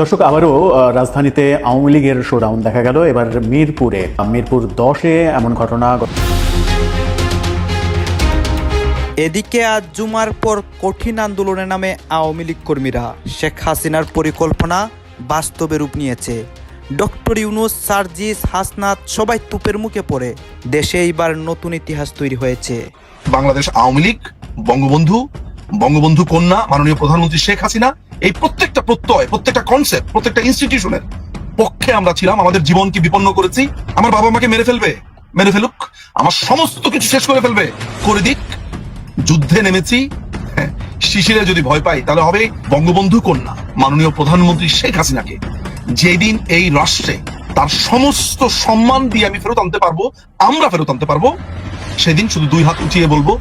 দর্শক আবারও রাজধানীতে আওয়ামী লীগের শোডাউন দেখা গেল। এবার মিরপুরে মিরপুর দশে এমন ঘটনা এদিকে আজ জুমার পর কঠিন আন্দোলনে নামে আওয়ামী লীগ কর্মীরা শেখ হাসিনার পরিকল্পনা বাস্তবে রূপ নিয়েছে। ডক্টর ইউনুস সার্জিস হাসনাত সবাই তুপের মুখে পড়ে। দেশে এইবার নতুন ইতিহাস তৈরি হয়েছে। বাংলাদেশ আওয়ামী লীগ বঙ্গবন্ধু বঙ্গবন্ধু কন্যা মাননীয় প্রধানমন্ত্রী শেখ হাসিনা এই প্রত্যেকটা প্রত্যয় প্রত্যেকটা কনসেপ্ট প্রত্যেকটা ইনস্টিটিউশনের পক্ষে আমরা ছিলাম আমাদের জীবনকে বিপন্ন করেছি। আমার বাবা মাকে মেরে ফেলবে মেরে ফেলুক। আমার সমস্ত কিছু শেষ করে ফেলবে। করে দিক যুদ্ধে নেমেছি। হ্যাঁ, শিশিরে যদি ভয় পাই তাহলে হবে বঙ্গবন্ধু কন্যা মাননীয় প্রধানমন্ত্রী শেখ হাসিনাকে। যেদিন এই রাষ্ট্রে তার সমস্ত সম্মান দিয়ে আমি ফেরত আনতে পারব আমরা ফেরত আনতে পারব সেদিন শুধু দুই হাত উঠিয়ে বলব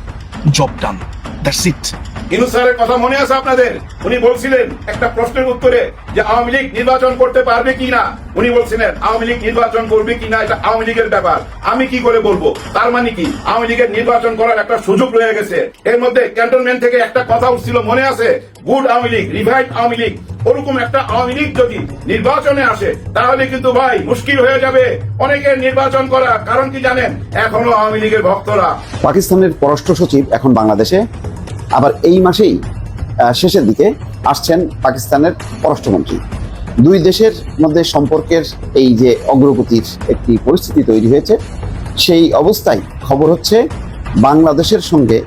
job done that's it Yunus স্যারের কথা মনে আছে আপনাদের? উনি বলছিলেন একটা প্রশ্নের উত্তরে যে আওয়ামী লীগ নির্বাচন করতে পারবে কি না উনি বলছিলেন, আওয়ামী লীগ নির্বাচন করবে কি না এটা আওয়ামী লীগের ব্যাপার। আমি কি করে বলব? তার মানে কি? আওয়ামী লীগের নির্বাচন করার একটা সুযোগ রয়ে গেছে। এর মধ্যে ক্যান্টনমেন্ট থেকে একটা কথা উঠছিল, মনে আছে? Good Awami League revive Awami League. ওরকম একটা আওয়ামী লীগ যদি নির্বাচনে আসে, তাহলে কিন্তু ভাই মুশকিল হয়ে যাবে। অনেকের নির্বাচন করা কারণ কি জানেন? এখনও আওয়ামী লীগের ভক্তরা। পাকিস্তানের পররাষ্ট্র সচিব এখন বাংলাদেশে। আবার এই মাসেই শেষের দিকে আসছেন পাকিস্তানের পররাষ্ট্রমন্ত্রী। দুই দেশের মধ্যে সম্পর্কের এই যে অগ্রগতির একটি পরিস্থিতি তৈরি হয়েছে, সেই অবস্থায় খবর হচ্ছে বাংলাদেশের সঙ্গে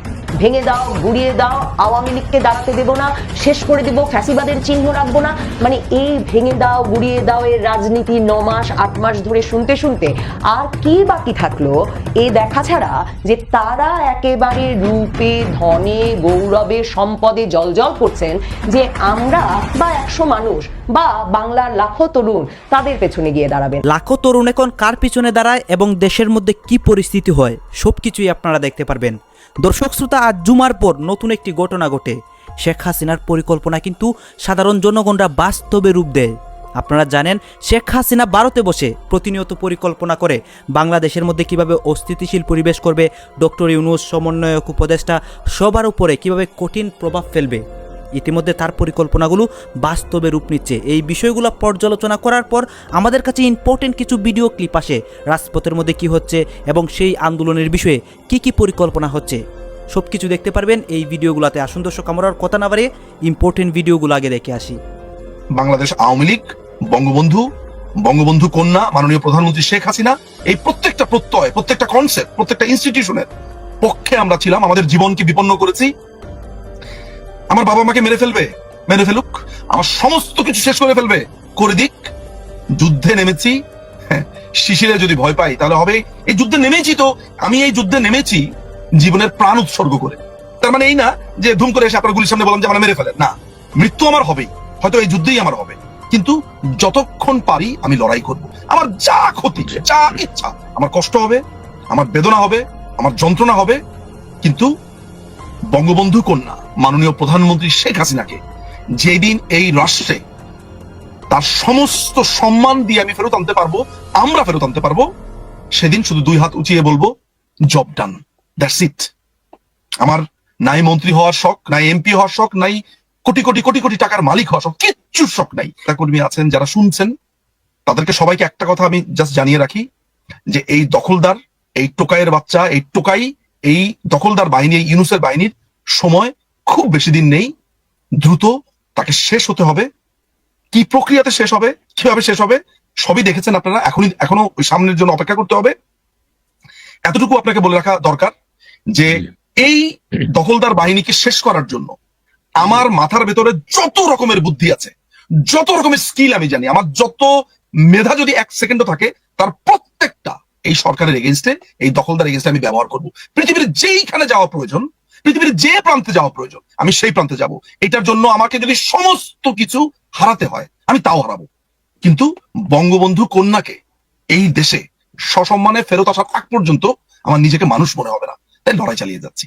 ভেঙে দাও, গুড়িয়ে দাও, আওয়ামী লীগকে দাঁড়াতে দেবো না, শেষ করে দিব, ফ্যাসিবাদের চিহ্ন রাখব না। মানে এই ভেঙে দাও, গুড়িয়ে দাও এর রাজনীতি ন মাস, আট মাস ধরে শুনতে শুনতে আর কি বাকি থাকল এ দেখা ছাড়া যে তারা একেবারে রূপে, ধনে, গৌরবে, সম্পদে জলজল করছেন যে আমরা বা একশো মানুষ বা বাংলার লাখো তরুণ তাদের পেছনে গিয়ে দাঁড়াবেন। লাখো তরুণ এখন কার পিছনে দাঁড়ায় এবং দেশের মধ্যে কি পরিস্থিতি হয় সব কিছুই আপনারা দেখতে পারবেন। দর্শক শ্রোতা, আজ জুমার পর নতুন একটি ঘটনা ঘটে। শেখ হাসিনার পরিকল্পনা কিন্তু সাধারণ জনগণরা বাস্তবে রূপ দেয়। আপনারা জানেন, শেখ হাসিনা ভারতে বসে প্রতিনিয়ত পরিকল্পনা করে বাংলাদেশের মধ্যে কীভাবে অস্থিতিশীল পরিবেশ করবে, ডক্টর ইউনুস, সমন্বয়ক, উপদেষ্টা, সবার উপরে কীভাবে কঠিন প্রভাব ফেলবে। ইতিমধ্যে তার পরিকল্পনাগুলো বাস্তবে রূপ নিচ্ছে। এই বিষয়গুলো পর্যালোচনা করার পর আমাদের কাছে ইম্পর্টেন্ট কিছু ভিডিও ক্লিপ আসে। রাজপথের মধ্যে কি হচ্ছে এবং সেই আন্দোলনের বিষয়ে কি কি পরিকল্পনা হচ্ছে। সব কিছু দেখতে পারবেন এই ভিডিওগুলোতে আসুন দর্শক, আমরা কথা না বাড়িয়ে ইম্পর্টেন্ট ভিডিওগুলো আগে দেখে আসি। বাংলাদেশ আওয়ামী লীগ, বঙ্গবন্ধু বঙ্গবন্ধু কন্যা, মাননীয় প্রধানমন্ত্রী শেখ হাসিনা, এই প্রত্যেকটা প্রত্যয়, প্রত্যেকটা কনসেপ্ট প্রত্যেকটা ইনস্টিটিউশনের পক্ষে আমরা ছিলাম, আমাদের জীবনকে বিপন্ন করেছি। আমার বাবা মাকে মেরে ফেলবে মেরে ফেলুক। আমার সমস্ত কিছু শেষ করে ফেলবে। করে দিক। যুদ্ধে নেমেছি। হ্যাঁ, শিশিরে যদি ভয় পাই তাহলে হবে এই যুদ্ধে নেমেছি তো। আমি এই যুদ্ধে নেমেছি জীবনের প্রাণ উৎসর্গ করে। তার মানে এই না যে ধুম করে এসে আপনার গুলির সামনে বললাম যে আমার মেরে ফেলেন। না মৃত্যু আমার হবেই। হয়তো এই যুদ্ধেই আমার হবে। কিন্তু যতক্ষণ পারি আমি লড়াই করব। আমার যা ক্ষতি যা ইচ্ছা আমার কষ্ট হবে আমার বেদনা হবে আমার যন্ত্রণা হবে। কিন্তু বঙ্গবন্ধু কন্যা মাননীয় প্রধানমন্ত্রী শেখ হাসিনাকে, যেদিন এই রাষ্ট্রে তার সমস্ত সম্মান দিয়ে আমি ফেরত আনতে পারব, আমরা ফেরত আনতে পারব, সেদিন শুধু দুই হাত উঁচিয়ে বলব জব ডান ইট আমার নাই মন্ত্রী হওয়ার শখ, নাই এমপি হওয়ার শখ, নাই কোটি কোটি কোটি কোটি টাকার মালিক হওয়ার শখ কিচ্ছু শখ নাই। কর্মী আছেন, যারা শুনছেন, তাদেরকে সবাইকে একটা কথা আমি জাস্ট জানিয়ে রাখি, যে এই দখলদার, এই টোকাইয়ের বাচ্চা, এই টোকাই, এই দখলদার বাহিনী ইউনুসের বাহিনীর সময় খুব বেশি দিন নেই। দ্রুত তাকে শেষ হতে হবে। কি প্রক্রিয়াতে শেষ হবে কীভাবে শেষ হবে সবই দেখেছেন আপনারা। এখনই এখনও সামনের জন্য অপেক্ষা করতে হবে। এতটুকু আপনাকে বলে রাখা দরকার যে এই দখলদার বাহিনীকে শেষ করার জন্য আমার মাথার ভেতরে যত রকমের বুদ্ধি আছে যত রকমের স্কিল আমি জানি আমার যত মেধা যদি এক সেকেন্ডও থাকে তার প্রত্যেকটা এই সরকারের এগেনস্টে এই দখলদার এগেনস্টে আমি ব্যবহার করব। পৃথিবীর যেইখানে যাওয়া প্রয়োজন পৃথিবীর যে প্রান্তে যাওয়া প্রয়োজন আমি সেই প্রান্তে যাব। এটার জন্য আমাকে যদি সমস্ত কিছু হারাতে হয় আমি তাও হারাবো। কিন্তু বঙ্গবন্ধু কন্যাকে এই দেশে সসম্মানে ফেরত আসার আগ পর্যন্ত আমার নিজেকে মানুষ মনে হবে না। তাই লড়াই চালিয়ে যাচ্ছি।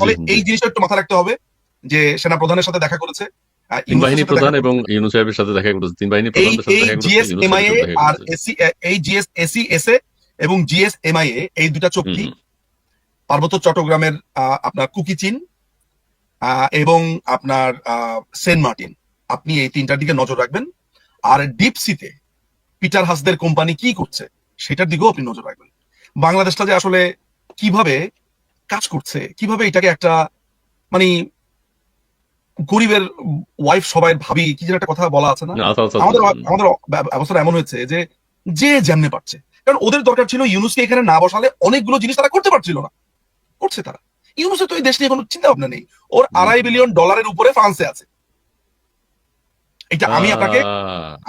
তবে এই জিনিসটা একটু মাথায় রাখতে হবে যে সেনা প্রধানের সাথে দেখা করেছে তিন বাহিনী প্রধান এবং ইউনুস সাহেবের সাথে দেখা করেছে। তিন বাহিনী এই প্রধানদের সাথে এই দেখা করেছে আর এসি এই জিএস এসি এসএ এবং জিএস এমআইএ এই দুটা চুক্তি পার্বত্য চট্টগ্রামের আহ, আপনার কুকিচিন এবং আপনার আহ, সেন্ট মার্টিন। আপনি এই তিনটার দিকে নজর রাখবেন। আর ডিপসিতে পিটার হাসদের কোম্পানি কি করছে সেটার দিকেও আপনি নজর রাখবেন। বাংলাদেশটা যে আসলে কীভাবে কাজ করছে কীভাবে এটাকে একটা মানে গরিবের ওয়াইফ সবাই ভাবি কি যেন একটা কথা বলা আছে না? আমাদের। আমাদের অবস্থা এমন হয়েছে যে যে যেমনে পারছে। কারণ ওদের দরকার ছিল ইউনুসকে এখানে না বসালে অনেকগুলো জিনিস তারা করতে পারছিল না। করছে তারা। ইউনুসের তো এই দেশ নিয়ে কোনো চিন্তা ভাবনা নেই। ওর আড়াই বিলিয়ন ডলারের উপরে ফ্রান্সে আছে। এটা আমি আপনাকে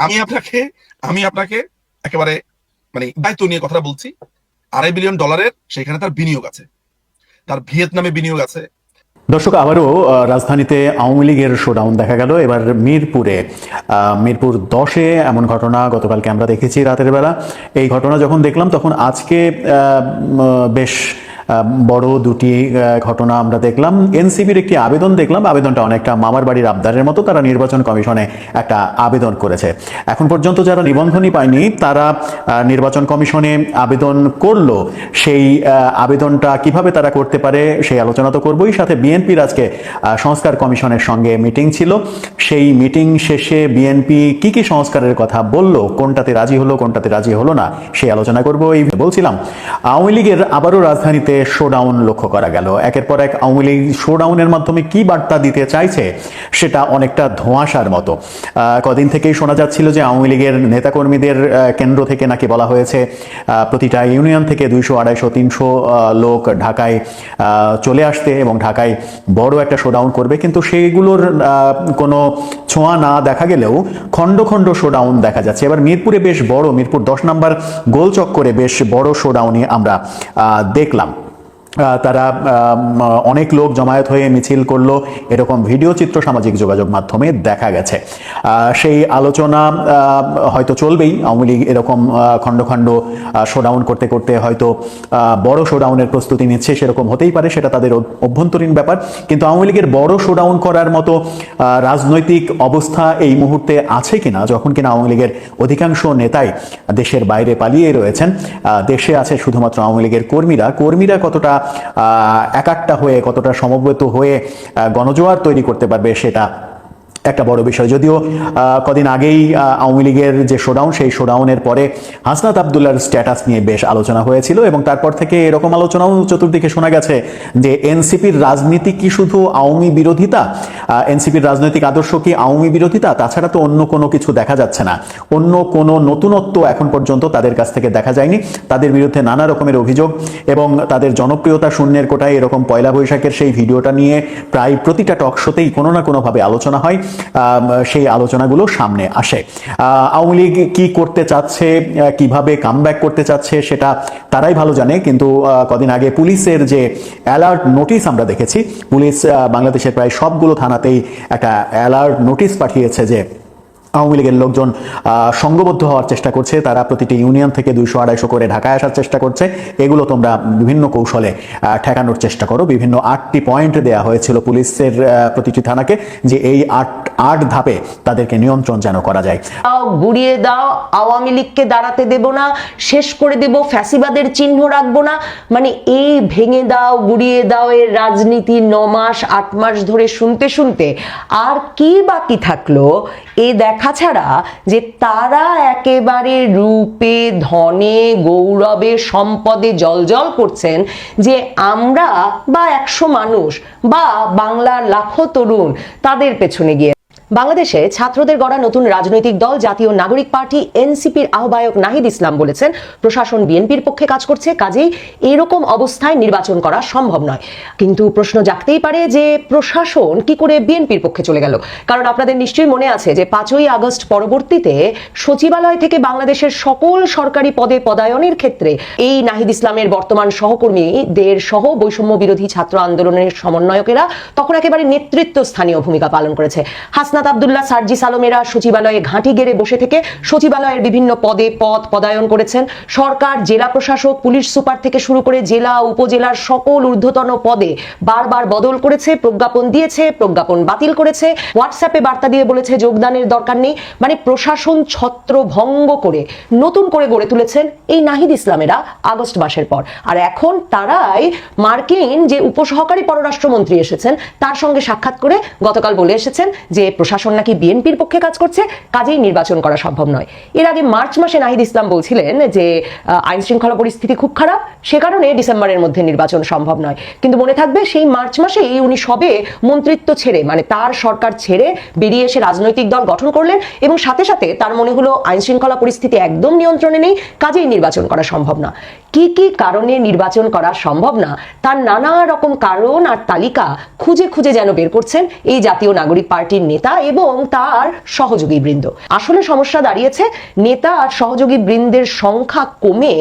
আমি আপনাকে আমি আপনাকে একেবারে মানে দায়িত্ব নিয়ে কথা বলছি। আড়াই বিলিয়ন ডলারের সেখানে তার বিনিয়োগ আছে। তার ভিয়েতনামে বিনিয়োগ আছে। দর্শক আবারও রাজধানীতে আওয়ামী লীগের শোডাউন দেখা গেল। এবার মিরপুরে আহ, মিরপুর দশে এমন ঘটনা গতকালকে আমরা দেখেছি রাতের বেলা। এই ঘটনা যখন দেখলাম তখন আজকে আহ, বেশ বড় দুটি ঘটনা আমরা দেখলাম। এনসিপির একটি আবেদন দেখলাম। আবেদনটা অনেকটা মামার বাড়ির আবদারের মতো তারা নির্বাচন কমিশনে একটা আবেদন করেছে। এখন পর্যন্ত যারা নিবন্ধনই পায়নি, তারা নির্বাচন কমিশনে আবেদন করল। সেই আবেদনটা কীভাবে তারা করতে পারে, সেই আলোচনা তো করবোই। সাথে বিএনপির আজকে সংস্কার কমিশনের সঙ্গে মিটিং ছিল। সেই মিটিং শেষে বিএনপি কি কি সংস্কারের কথা বলল, কোনটাতে রাজি হলো, কোনটাতে রাজি হলো না, সেই আলোচনা করব। এই বলছিলাম, আওয়ামী লীগের আবারও রাজধানীতে শোডাউন লক্ষ্য করা গেল। একের পর এক আওয়ামী লীগ শোডাউনের মাধ্যমে কি বার্তা দিতে চাইছে সেটা অনেকটা ধোঁয়াশার মতো। কদিন থেকেই শোনা যাচ্ছিল যে আওয়ামী লীগের নেতাকর্মীদের কেন্দ্র থেকে নাকি বলা হয়েছে প্রতিটা ইউনিয়ন থেকে দুইশো, আড়াইশো, তিনশো লোক ঢাকায় চলে আসতে এবং ঢাকায় বড় একটা শোডাউন করবে। কিন্তু সেইগুলোর কোনো ছোঁয়া না দেখা গেলেও খণ্ড খণ্ড শোডাউন দেখা যাচ্ছে। এবার মিরপুরে বেশ বড়, মিরপুর দশ নম্বর গোল চক্করে বেশ বড় শোডাউনই আমরা দেখলাম। তারা অনেক লোক জমায়েত হয়ে মিছিল করল। এরকম ভিডিও চিত্র সামাজিক যোগাযোগ মাধ্যমে দেখা গেছে। সেই আলোচনা হয়তো চলবেই। আওয়ামী লীগ এরকম খণ্ড খণ্ড শোডাউন করতে করতে হয়তো বড় শোডাউনের প্রস্তুতি নিচ্ছে। সেরকম হতেই পারে, সেটা তাদের অভ্যন্তরীণ ব্যাপার। কিন্তু আওয়ামী লীগের বড় শোডাউন করার মতো রাজনৈতিক অবস্থা এই মুহূর্তে আছে কিনা, যখন কিনা আওয়ামী লীগের অধিকাংশ নেতাই দেশের বাইরে পালিয়ে রয়েছেন। দেশে আছে শুধুমাত্র আওয়ামী লীগের কর্মীরা। কর্মীরা কতটা একাট্টা হয়ে কতটা সমবেত হয়ে গণজোয়ার তৈরি করতে পারবে সেটা একটা বড় বিষয়। যদিও কদিন আগেই আওয়ামী লীগের যে শোডাউন সেই শোডাউনের পরে হাসনাত আবদুল্লার স্ট্যাটাস নিয়ে বেশ আলোচনা হয়েছিল এবং তারপর থেকে এরকম আলোচনাও চতুর্দিকে শোনা গেছে যে এনসিপির রাজনীতি কি শুধু আওয়ামী বিরোধিতা? এনসিপির রাজনৈতিক আদর্শ কি আওয়ামী বিরোধিতা? তাছাড়া তো অন্য কোনো কিছু দেখা যাচ্ছে না। অন্য কোনো নতুনত্ব এখন পর্যন্ত তাদের কাছ থেকে দেখা যায়নি। তাদের বিরুদ্ধে নানা রকমের অভিযোগ এবং তাদের জনপ্রিয়তা শূন্যের কোটায় এরকম পয়লা বৈশাখের সেই ভিডিওটা নিয়ে প্রায় প্রতিটা টক শোতেই কোনো না কোনোভাবে আলোচনা হয়। সেই আলোচনাগুলো সামনে আসে। আওয়ামী লীগ কি করতে চাচ্ছে কীভাবে কামব্যাক করতে চাচ্ছে সেটা তারাই ভালো জানে, কিন্তু কদিন আগে পুলিশের যে অ্যালার্ট নোটিশ আমরা দেখেছি, পুলিশ বাংলাদেশের প্রায় সবগুলো থানাতেই একটা অ্যালার্ট নোটিশ পাঠিয়েছে যে আওয়ামী লীগের লোকজন সংঘবদ্ধ হওয়ার চেষ্টা করছে। তারা প্রতিটি ইউনিয়ন থেকে দুইশো আড়াইশো করে ঢাকায় আসার চেষ্টা করছে। এগুলো তোমরা বিভিন্ন কৌশলে ঠেকানোর চেষ্টা করো। বিভিন্ন আটটি পয়েন্ট দেওয়া হয়েছিল পুলিশের প্রতিটি থানাকে যে এই আট আট ধাপে তাদেরকে নিয়ন্ত্রণ যেন করা যায়। গুড়িয়ে দাও, আওয়ামী লীগকে দাঁড়াতে দেব না, শেষ করে দেব, ফ্যাসিবাদের চিহ্ন রাখব না। মানে এই ভেঙে দাও, গুড়িয়ে দাও, এর রাজনীতি ন মাস, আট মাস ধরে শুনতে শুনতে আর কি বাকি থাকল? এ দেখা ছাড়া যে তারা একেবারে রূপে, ধনে, গৌরবে, সম্পদে জলজল করছেন যে আমরা বা একশো মানুষ বা বাংলার লাখো তরুণ তাদের পেছনে গিয়ে বাংলাদেশে ছাত্রদের গড়া নতুন রাজনৈতিক দল, জাতীয় নাগরিক পার্টি, এনসিপির আহ্বায়ক নাহিদ ইসলাম বলেছেন, প্রশাসন বিএনপির পক্ষে কাজ করছে, কাজেই এরকম অবস্থায় নির্বাচন করা সম্ভব নয়। কিন্তু প্রশ্ন জাগতেই পারে যে প্রশাসন কি করে বিএনপির পক্ষে চলে গেল? কারণ আপনাদের নিশ্চয়ই মনে আছে যে পাঁচই আগস্ট পরবর্তীতে সচিবালয় থেকে বাংলাদেশের সকল সরকারি পদে পদায়নের ক্ষেত্রে এই নাহিদ ইসলামের বর্তমান সহকর্মীদের সহ বৈষম্য বিরোধী ছাত্র আন্দোলনের সমন্বয়কেরা তখন একেবারে নেতৃত্ব স্থানীয় ভূমিকা পালন করেছে। হাসনাত আবদুল্লাহ সার্জিস আলমেরা সচিবালয়ে ঘাঁটি গেড়ে বসে থেকে সচিবালয়ের বিভিন্ন পদে পদ পদায়ন করেছেন। সরকার, জেলা প্রশাসক, পুলিশ সুপার থেকে শুরু করে জেলা, উপজেলার সকল ঊর্ধ্বতন পদে বারবার বদল করেছে, প্রজ্ঞাপন দিয়েছে, প্রজ্ঞাপন বাতিল করেছে। হোয়াটসঅ্যাপে বার্তা দিয়ে বলেছে, যোগদানের দরকার নেই। মানে প্রশাসন ছত্র ভঙ্গ করে নতুন করে গড়ে তুলেছেন এই নাহিদ ইসলামেরা আগস্ট মাসের পর। আর এখন তারাই মার্কিন যে উপসহকারী পররাষ্ট্রমন্ত্রী এসেছেন, তার সঙ্গে সাক্ষাৎ করে গতকাল বলে এসেছেন যে প্রশাসন নাকি বিএনপির পক্ষে কাজ করছে? কাজেই নির্বাচন করা সম্ভব নয়। এর আগে মার্চ মাসে নাহিদ ইসলাম বলছিলেন যে আইন শৃঙ্খলা পরিস্থিতি খুব খারাপ, সে কারণে ডিসেম্বরের মধ্যে নির্বাচন সম্ভব নয়। কিন্তু মনে থাকবে সেই মার্চ মাসেই উনি সবে মন্ত্রিত্ব ছেড়ে মানে তার সরকার ছেড়ে বেরিয়ে এসে রাজনৈতিক দল গঠন করলেন এবং সাথে সাথে তার মনে হলো আইন শৃঙ্খলা পরিস্থিতি একদম নিয়ন্ত্রণে নেই, কাজেই নির্বাচন করা সম্ভব না। কি কি কারণে নির্বাচন করা সম্ভব না, তার নানা রকম কারণ আর তালিকা খুঁজে খুঁজে যেন বের করছেন এই জাতীয় নাগরিক পার্টির নেতা এবং তার সহযোগী বৃন্দ। আসলে সমস্যা দাঁড়িয়েছে, নেতা আর সহযোগী বৃন্দের সংখ্যা কমে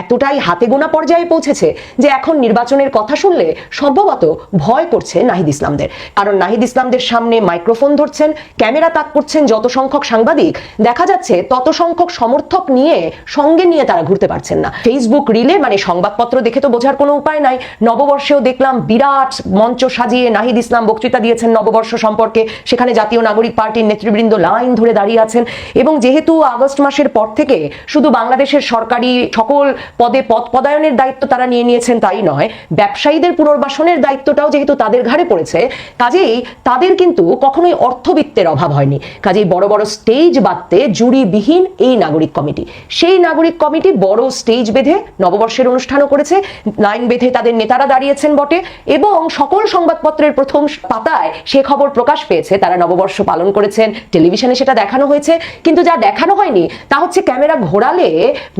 এতটাই হাতে গোনা পর্যায়ে পৌঁছেছে যে এখন নির্বাচনের কথা শুনলে সম্ভবত ভয় করছে নাহিদ ইসলামদের। কারণ নাহিদ ইসলামদের সামনে মাইক্রোফোন ধরছেন, ক্যামেরা তাক করছেন যত সংখ্যক সাংবাদিক, দেখা যাচ্ছে তত সংখ্যক সমর্থক নিয়ে সঙ্গে নিয়ে তারা ঘুরতে পারছেন না। ফেসবুক রিলে মানে সংবাদপত্র দেখে তো বোঝার কোনো উপায় নাই। নববর্ষেও দেখলাম বিরাট মঞ্চ সাজিয়ে নাহিদ ইসলাম বক্তৃতা দিয়েছেন নববর্ষ সম্পর্কে। সেখানে জাতীয় নাগরিক পার্টির নেতৃবৃন্দ লাইন ধরে দাঁড়িয়ে আছেন এবং যেহেতু আগস্ট মাসের পর থেকে শুধু বাংলাদেশের সরকারি সকল পদে পদ পদায়নের দায়িত্ব তারা নিয়ে নিয়েছেন তাই নয়, ব্যবসায়ীদের পুনর্বাসনের দায়িত্বটাও যেহেতু তাদের ঘাড়ে পড়েছে, কাজেই তাদের কিন্তু কখনোই অর্থবিত্তের অভাব হয়নি। কাজেই বড় বড় স্টেজ বাঁধতে জুরিবিহীন এই নাগরিক কমিটি। সেই নাগরিক কমিটি বড় স্টেজ বেঁধে নববর্ষের অনুষ্ঠানও করেছে, লাইন বেঁধে তাদের নেতারা দাঁড়িয়েছেন বটে এবং সকল সংবাদপত্রের প্রথম পাতায় সে খবর প্রকাশ পেয়েছে, তারা নববর্ষ পালন করেছেন, টেলিভিশনে সেটা দেখানো হয়েছে, কিন্তু যা দেখানো হয়নি, তা হচ্ছে ক্যামেরা ঘোরালে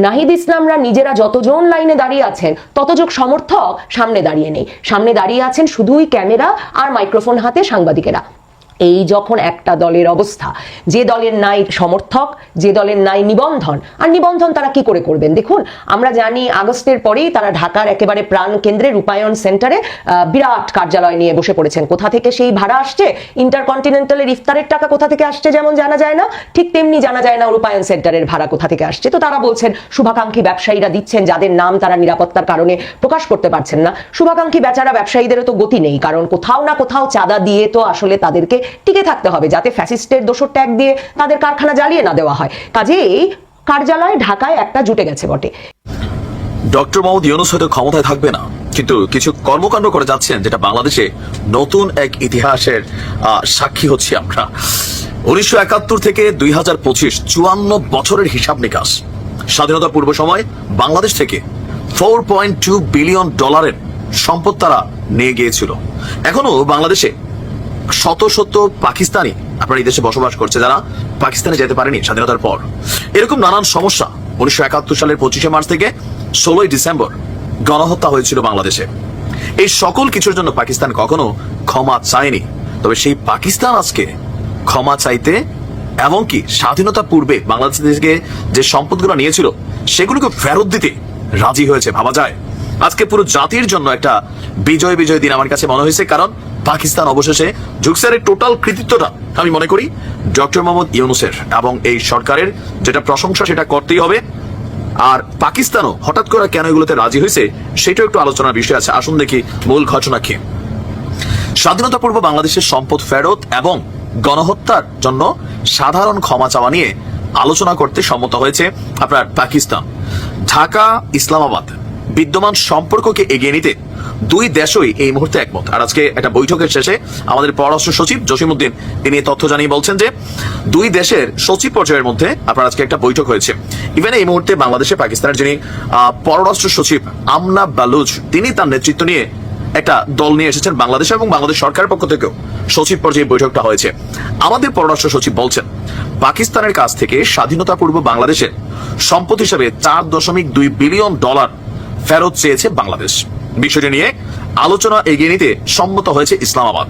নাহিদ ইসলামরা নিজেরা যতজন লাইনে দাঁড়িয়ে আছেন ততজন সমর্থক সামনে দাঁড়িয়ে নেই। সামনে দাঁড়িয়ে আছেন শুধুই ক্যামেরা আর মাইক্রোফোন হাতে সাংবাদিকেরা। এই যখন একটা দলের অবস্থা, যে দলের নাই সমর্থক, যে দলের নাই নিবন্ধন, আর নিবন্ধন তারা কি করে করবেন? দেখুন, আমরা জানি আগস্টের পরেই তারা ঢাকার একেবারে প্রাণ কেন্দ্রে রূপায়ণ সেন্টারে বিরাট কার্যালয় নিয়ে বসে পড়েছেন। কোথা থেকে সেই ভাড়া আসছে? ইন্টারকন্টিনেন্টালের ইফতারের টাকা কোথা থেকে আসছে যেমন জানা যায় না, ঠিক তেমনি জানা যায় না রূপায়ণ সেন্টারের ভাড়া কোথা থেকে আসছে। তো তারা বলছেন, শুভাকাঙ্ক্ষী ব্যবসায়ীরা দিচ্ছেন, যাদের নাম তারা নিরাপত্তার কারণে প্রকাশ করতে পারছেন না। শুভাকাঙ্ক্ষী বেচারা ব্যবসায়ীদেরও তো গতি নেই, কারণ কোথাও না কোথাও চাঁদা দিয়ে তো আসলে তাদেরকে টিকে থাকতে হবে যাতে ফ্যাসিস্টের দোষর ট্যাগ দিয়ে তাদের কারখানা জ্বালিয়ে না দেওয়া হয়। কাজেই কার্যালয় ঢাকায় একটা জুটে গেছে বটে। ডক্টর মোহাম্মদ ইউনুস হয়তো ক্ষমতায় থাকবে না, কিন্তু কিছু কর্মকাণ্ড করে যাচ্ছেন যেটা বাংলাদেশে নতুন এক ইতিহাসের সাক্ষী হচ্ছি আমরা। উনিশশো একাত্তর থেকে দুই হাজার পঁচিশ চুয়ান্ন বছরের হিসাব নিকাশ। স্বাধীনতা পূর্ব সময় বাংলাদেশ থেকে ফোর পয়েন্ট টু বিলিয়ন ডলারের সম্পদ তারা নিয়ে গিয়েছিল। এখনও বাংলাদেশে শত শত পাকিস্তানি আপনার এই দেশে বসবাস করছে, যারা পাকিস্তানে যেতে পারেনি স্বাধীনতার পর। এরকম নানান সমস্যা উনিশশো একাত্তর সালের পঁচিশে মার্চ থেকে ষোলোই ডিসেম্বর গণহত্যা হয়েছিল বাংলাদেশে। এই সকল কিছুর জন্য পাকিস্তান কখনো ক্ষমা চায়নি। তবে সেই পাকিস্তান আজকে ক্ষমা চাইতে এমনকি স্বাধীনতা পূর্বে বাংলাদেশ থেকে যে সম্পদগুলো নিয়েছিল, সেগুলোকে ফেরত দিতে রাজি হয়েছে, ভাবা যায়। আজকে পুরো জাতির জন্য একটা বিজয় বিজয় দিন আমার কাছে মনে হয়েছে, কারণ পাকিস্তান অবশেষে জুকসারের টোটাল কৃতিত্বটা আমি মনে করি ডক্টর মোহাম্মদ ইউনুসের এবং এই সরকারের যেটা প্রশংসা সেটা করতেই হবে। আর পাকিস্তানও হঠাৎ করে কেন এগুলোতে রাজি হয়েছে সেটাও একটু আলোচনার বিষয় আছে। আসুন দেখি মূল ঘটনা কি। স্বাধীনতা পূর্ব বাংলাদেশের সম্পদ ফেরত এবং গণহত্যার জন্য সাধারণ ক্ষমা চাওয়া নিয়ে আলোচনা করতে সম্মত হয়েছে আপনার পাকিস্তান। ঢাকা, ইসলামাবাদ। বিদ্যমান সম্পর্ককে এগিয়ে নিতে দুই দেশই এই মুহূর্তে একমত। আর আজকে একটা বৈঠকের শেষে আমাদের পররাষ্ট্র সচিব জসিমউদ্দিন, তিনি তথ্য জানিয়ে বলছেন যে দুই দেশের সচিব পর্যায়ের মধ্যে আপনার আজকে একটা বৈঠক হয়েছে। ইভেন এই মুহূর্তে বাংলাদেশে পাকিস্তানের যিনি পররাষ্ট্র সচিব আমনা বালুচ, তিনি তার নেতৃত্ব নিয়ে একটা দল নিয়ে এসেছেন বাংলাদেশ এবং বাংলাদেশ সরকারের পক্ষ থেকেও সচিব পর্যায়ে বৈঠকটা হয়েছে। আমাদের পররাষ্ট্র সচিব বলছেন, পাকিস্তানের কাছ থেকে স্বাধীনতা পূর্ব বাংলাদেশের সম্পদ হিসেবে চার দশমিক দুই বিলিয়ন ডলার ফেরত চেয়েছে বাংলাদেশ। বিষয়টি নিয়ে আলোচনা এগিয়ে নিতে সম্মত হয়েছে ইসলামাবাদ।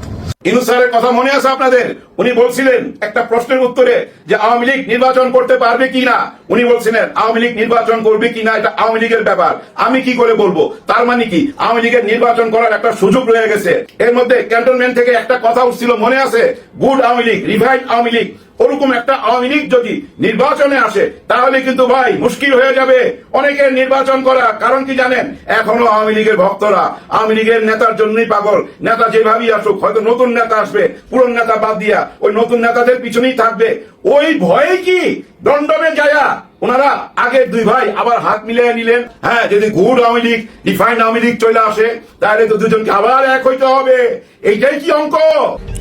ইনু স্যারের কথা মনে আছে আপনাদের? উনি বলছিলেন একটা প্রশ্নের উত্তরে যে আওয়ামী লীগ নির্বাচন করতে পারবে কি না উনি বলছিলেন, আওয়ামী লীগ নির্বাচন করবে কি না এটা আওয়ামী লীগের ব্যাপার। আমি কি করে বলব? তার মানে কি? আওয়ামী লীগের নির্বাচন করার একটা সুযোগ রয়ে গেছে। এর মধ্যে ক্যান্টনমেন্ট থেকে একটা কথা উঠছিল, মনে আছে? Good Awami League revive Awami League. ওরকম একটা আওয়ামী লীগ যদি নির্বাচনে আসে, তাহলে কিন্তু ভাই মুশকিল হয়ে যাবে। অনেকের নির্বাচন করা, কারণ কি জানেন? এখনও আওয়ামী লীগের ভক্তরা, আওয়ামী লীগের নেতার জন্যই পাগল। নেতা যেভাবেই আসুক, হয়তো নতুন নেতা আসবে পুরন নেতা বাদ দিয়া ওই নতুন নেতাদের পিছনেই থাকবে ওই ভয়ে কি দণ্ডনে যায়া ওনারা আগের দুই ভাই আবার হাত মিলিয়ে নিলেন হ্যাঁ যদি গুড আওয়ামী লীগ ডিফাইন্ড আওয়ামী লীগ চলে আসে তাহলে তো দুজনকে আবার এক হইতে হবে এইটাই কি অঙ্ক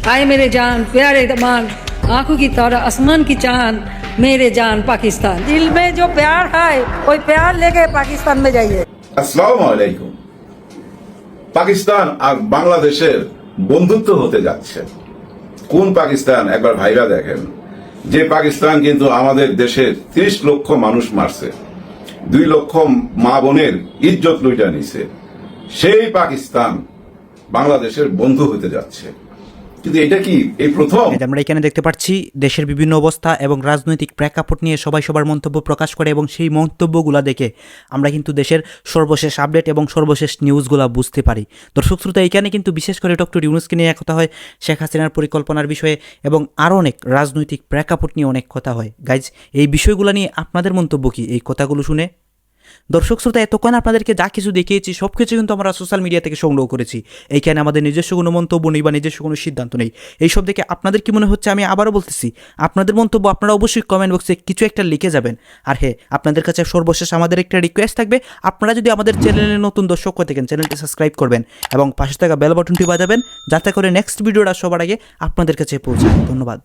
आए मेरे जान प्यारे तमाम आंखों की तरह आसमान की चांद मेरे जान पाकिस्तान दिल में जो प्यार है कोई प्यार लेके पाकिस्तान में जाइए আসসালামু আলাইকুম পাকিস্তান আর বাংলাদেশের বন্ধুত্ব হতে যাচ্ছে। কোন পাকিস্তান? একবার ভাইরা দেখেন। যে পাকিস্তান কিন্তু আমাদের দেশের ত্রিশ লক্ষ মানুষ মারছে। দুই লক্ষ মা বোনের ইজ্জত লুইটা নিছে। সেই পাকিস্তান বাংলাদেশের বন্ধু হতে যাচ্ছে। কিন্তু এটা কি? এই প্রথম? আমরা এখানে দেখতে পাচ্ছি, দেশের বিভিন্ন অবস্থা এবং রাজনৈতিক প্রেক্ষাপট নিয়ে সবাই সবার মন্তব্য প্রকাশ করে এবং সেই মন্তব্যগুলো দেখে আমরা কিন্তু দেশের সর্বশেষ আপডেট এবং সর্বশেষ নিউজগুলো বুঝতে পারি। দর্শক শ্রোতা, এখানে কিন্তু বিশেষ করে ডক্টর ইউনুসকে নিয়ে কথা হয়, শেখ হাসিনার পরিকল্পনার বিষয়ে এবং আরও অনেক রাজনৈতিক প্রেক্ষাপট নিয়ে অনেক কথা হয়। গাইজ এই বিষয়গুলো নিয়ে আপনাদের মন্তব্য কি? এই কথাগুলো শুনে দর্শক শ্রোতা, এতক্ষণ আপনাদেরকে যা কিছু দেখিয়েছি, সব কিছু কিন্তু আমরা সোশ্যাল মিডিয়া থেকে সংগ্রহ করেছি। এইখানে আমাদের নিজস্ব কোনো মন্তব্য নেই বা নিজস্ব কোনো সিদ্ধান্ত নেই। এইসব দেখে আপনাদের কি মনে হচ্ছে? আমি আবারও বলতেছি, আপনাদের মন্তব্য আপনারা অবশ্যই কমেন্ট বক্সে কিছু একটা লিখে যাবেন। আর হ্যাঁ আপনাদের কাছে সর্বশেষ আমাদের একটা রিকোয়েস্ট থাকবে, আপনারা যদি আমাদের চ্যানেলে নতুন দর্শক হয়ে থাকেন চ্যানেলটি সাবস্ক্রাইব করবেন এবং পাশে থাকা বেল বাটনটি বাজাবেন, যাতে করে নেক্সট ভিডিওটা সবার আগে আপনাদের কাছে পৌঁছায়। ধন্যবাদ।